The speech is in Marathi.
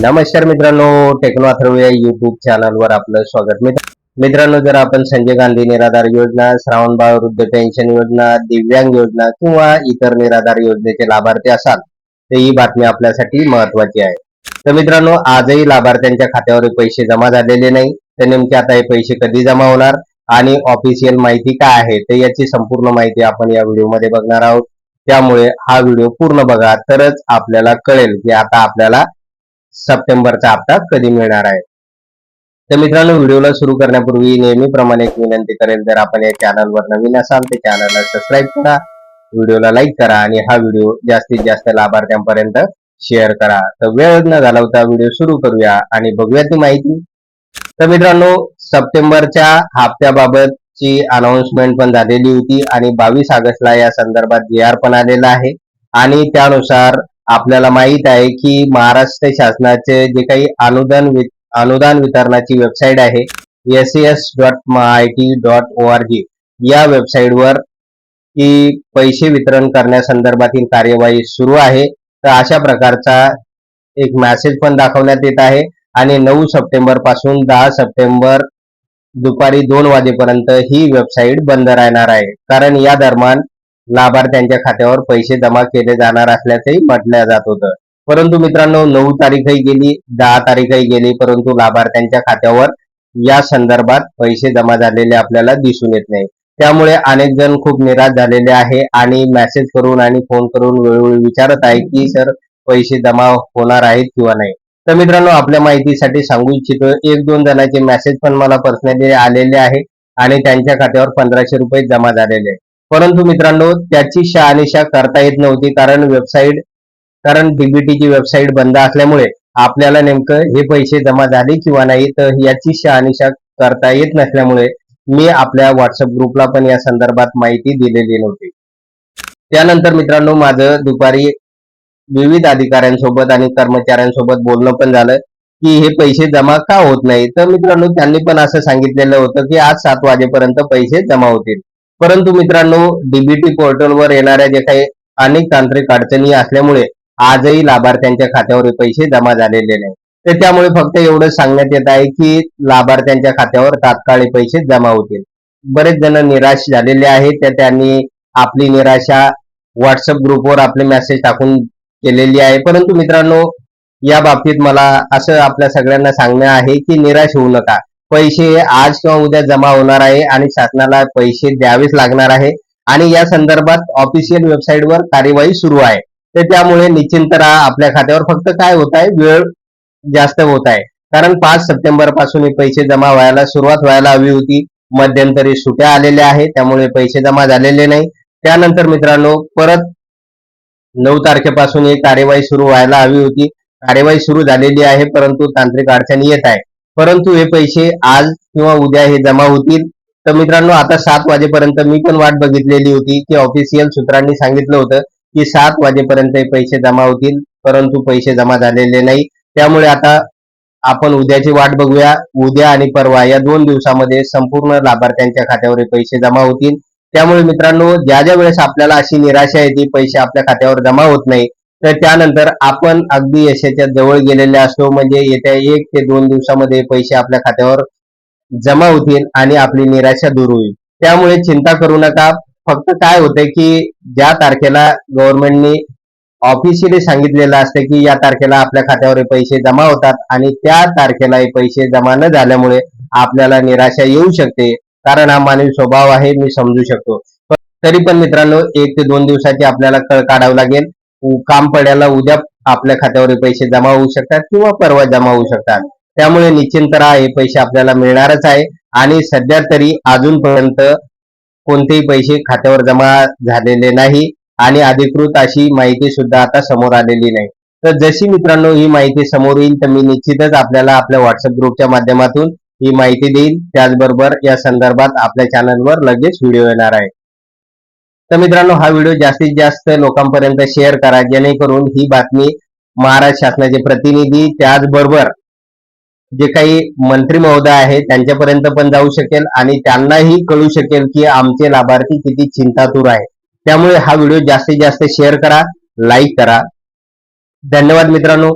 नमस्कार मित्रांनो टेक्नो अथर्व या युट्यूब चॅनलवर आपलं स्वागत. मित्र मित्रांनो जर आपण संजय गांधी निराधार योजना श्रावणबाळ वृद्ध पेन्शन योजना दिव्यांग योजना किंवा इतर निराधार योजनेचे लाभार्थी असाल तर ही बातमी आपल्यासाठी महत्वाची आहे. तर मित्रांनो आजही लाभार्थ्यांच्या खात्यावर पैसे जमा झालेले नाही तर नेमके आता हे पैसे कधी जमा होणार आणि ऑफिशियल माहिती काय आहे तर याची संपूर्ण माहिती आपण या व्हिडिओमध्ये बघणार आहोत. त्यामुळे हा व्हिडिओ पूर्ण बघा तरच आपल्याला कळेल की आता आपल्याला सप्टेंबरचा हप्ता कधी मिळणार आहे? तर मित्रांनो व्हिडिओला सुरू करण्यापूर्वी नेहमीप्रमाणे एक विनंती करेल जर आपण या चॅनलवर नवीन असाल तर चॅनलला सबस्क्राईब करा व्हिडिओला लाईक करा आणि हा व्हिडिओ जास्तीत जास्त लाभार्थ्यांपर्यंत शेअर करा. तर वेळ न घालवता व्हिडिओ सुरू करूया आणि बघूया ती माहिती. तर मित्रांनो सप्टेंबरच्या हप्त्याबाबतची अनाउन्समेंट पण झालेली होती आणि बावीस ऑगस्टला या संदर्भात जी आर पण आलेला आहे. आणि त्यानुसार आपल्याला माहीत आहे की महाराष्ट्र शासनाचे जे काही अनुदान अनुदान वितरणाची वेबसाईट आहे S S dot I T dot O R G या वेबसाईटवर की पैसे वितरण करण्यासंदर्भातील कार्यवाही सुरू आहे. तर अशा प्रकारचा एक मॅसेज पण दाखवण्यात येत आहे. आणि नऊ सप्टेंबरपासून दहा सप्टेंबर दुपारी दोन वाजेपर्यंत ही वेबसाईट बंद राहणार आहे. कारण या दरम्यान लाभार्थ्यांच्या खात्यावर पैसे जमा केले जाणार असल्याचंही म्हटलं जात होतं. परंतु मित्रांनो नऊ तारीखही गेली दहा तारीखही गेली परंतु लाभार्थ्यांच्या खात्यावर या संदर्भात पैसे जमा झालेले आपल्याला दिसून येत नाही. त्यामुळे अनेक जण खूप निराश झालेले आहे आणि मेसेज करून आणि फोन करून वेळोवेळी विचारत आहे की सर पैसे जमा होणार आहेत किंवा नाही? तर मित्रांनो आपल्या माहितीसाठी सांगू इच्छितो एक दोन जणांचे मेसेज पण मला पर्सनली आलेले आहे आणि त्यांच्या खात्यावर पंधराशे रुपये जमा झालेले आहे. परंतु मित्रांनो त्याची शहानिशा करता येत नव्हती कारण वेबसाईट कारण डीबीटीची वेबसाईट बंद असल्यामुळे आपल्याला नेमकं हे पैसे जमा झाले किंवा नाही तर याची शहानिशा करता येत नसल्यामुळे मी आपल्या व्हॉट्सअप ग्रुपला पण या संदर्भात माहिती दिलेली नव्हती. त्यानंतर मित्रांनो माझं दुपारी विविध अधिकाऱ्यांसोबत आणि कर्मचाऱ्यांसोबत बोलणं पण झालं की हे पैसे जमा का होत नाही? तर मित्रांनो त्यांनी पण असं सांगितलेलं होतं की आज सात वाजेपर्यंत पैसे जमा होतील. परंतु मित्रांनो डीबीटी पोर्टलवर येणाऱ्या जे काही अनेक तांत्रिक अडचणी असल्यामुळे आजही लाभार्थ्यांच्या खात्यावर पैसे जमा झालेले नाही. तर त्यामुळे फक्त एवढं सांगण्यात येत आहे की लाभार्थ्यांच्या खात्यावर तात्काळ पैसे जमा होतील. बरेच जण निराश झालेले आहेत त्या त्यांनी आपली निराशा व्हॉट्सअप ग्रुपवर आपले मेसेज टाकून केलेली आहे. परंतु मित्रांनो या बाबतीत मला असं आपल्या सगळ्यांना सांगणं आहे की निराश होऊ नका. पैसे आज किंवा उद्या जमा होणार आहे आणि शासनाला पैसे द्यावेच लागणार आहे. आणि या संदर्भात ऑफिशियल वेबसाईटवर कार्यवाही सुरू आहे. तर त्यामुळे निश्चिंत राहा आपल्या खात्यावर फक्त काय होत आहे? वेळ जास्त होत आहे. कारण पाच सप्टेंबरपासून हे पैसे जमा व्हायला सुरुवात व्हायला हवी होती. मध्यंतरी सुट्या आलेल्या आहेत त्यामुळे पैसे जमा झालेले नाही. त्यानंतर मित्रांनो परत नऊ तारखेपासून ही कार्यवाही सुरू व्हायला हवी होती. कार्यवाही सुरू झालेली आहे परंतु तांत्रिक अडचणी येत आहे परंतु हे पैसे आज किंवा उद्या हे जमा होतील. तर मित्रांनो आता सात वाजेपर्यंत मी पण वाट बघितलेली होती की ऑफिशियल सूत्रांनी सांगितलं होतं की सात वाजेपर्यंत हे पैसे जमा होतील परंतु पैसे जमा झालेले नाही. त्यामुळे आता आपण उद्याची वाट बघूया. उद्या आणि परवा या दोन दिवसामध्ये संपूर्ण लाभार्थ्यांच्या खात्यावर हे पैसे जमा होतील. त्यामुळे मित्रांनो ज्या ज्या वेळेस आपल्याला अशी निराशा येते पैसे आपल्या खात्यावर जमा होत नाही तर त्यानंतर आपण अगदी यशाच्या जवळ गेलेले असतो. म्हणजे येत्या एक ते दोन दिवसामध्ये पैसे आपल्या खात्यावर जमा होतील आणि आपली निराशा दूर होईल. त्यामुळे चिंता करू नका. फक्त काय होतंय की ज्या तारखेला गव्हर्नमेंटने ऑफिशियली सांगितलेलं असतं की या तारखेला आपल्या खात्यावर पैसे जमा होतात आणि त्या तारखेला हे पैसे जमा न झाल्यामुळे आपल्याला निराशा येऊ शकते. कारण हा मानवी स्वभाव आहे मी समजू शकतो. तरी पण मित्रांनो एक ते दोन दिवसाची आपल्याला कळ काढावं लागेल. काम पडायला उद्या आपल्या खात्यावर पैसे जमा होऊ शकतात किंवा परवा जमा होऊ शकतात. त्यामुळे निश्चिंत राहा हे पैसे आपल्याला मिळणारच आहे. आणि सध्या तरी अजूनपर्यंत कोणतेही पैसे खात्यावर जमा झालेले नाही आणि अधिकृत अशी माहिती सुद्धा आता समोर आलेली नाही. तर जशी मित्रांनो ही माहिती समोर येईल तर मी निश्चितच आपल्याला आपल्या व्हॉट्सअप ग्रुपच्या माध्यमातून ही माहिती देईल त्याचबरोबर या संदर्भात आपल्या चॅनलवर लगेच व्हिडिओ येणार आहे. तर मित्रांनो हा व्हिडिओ जास्तीत जास्त लोकांपर्यंत शेअर करा जेणेकरून ही बातमी महाराष्ट्र शासनाचे प्रतिनिधी त्याचबरोबर जे काही मंत्री महोदय आहेत त्यांच्यापर्यंत पण जाऊ शकेल आणि त्यांनाही कळू शकेल की आमचे लाभार्थी किती चिंतातूर आहे त्यामुळे हा व्हिडिओ जास्तीत जास्त शेअर करा लाईक करा. धन्यवाद मित्रांनो.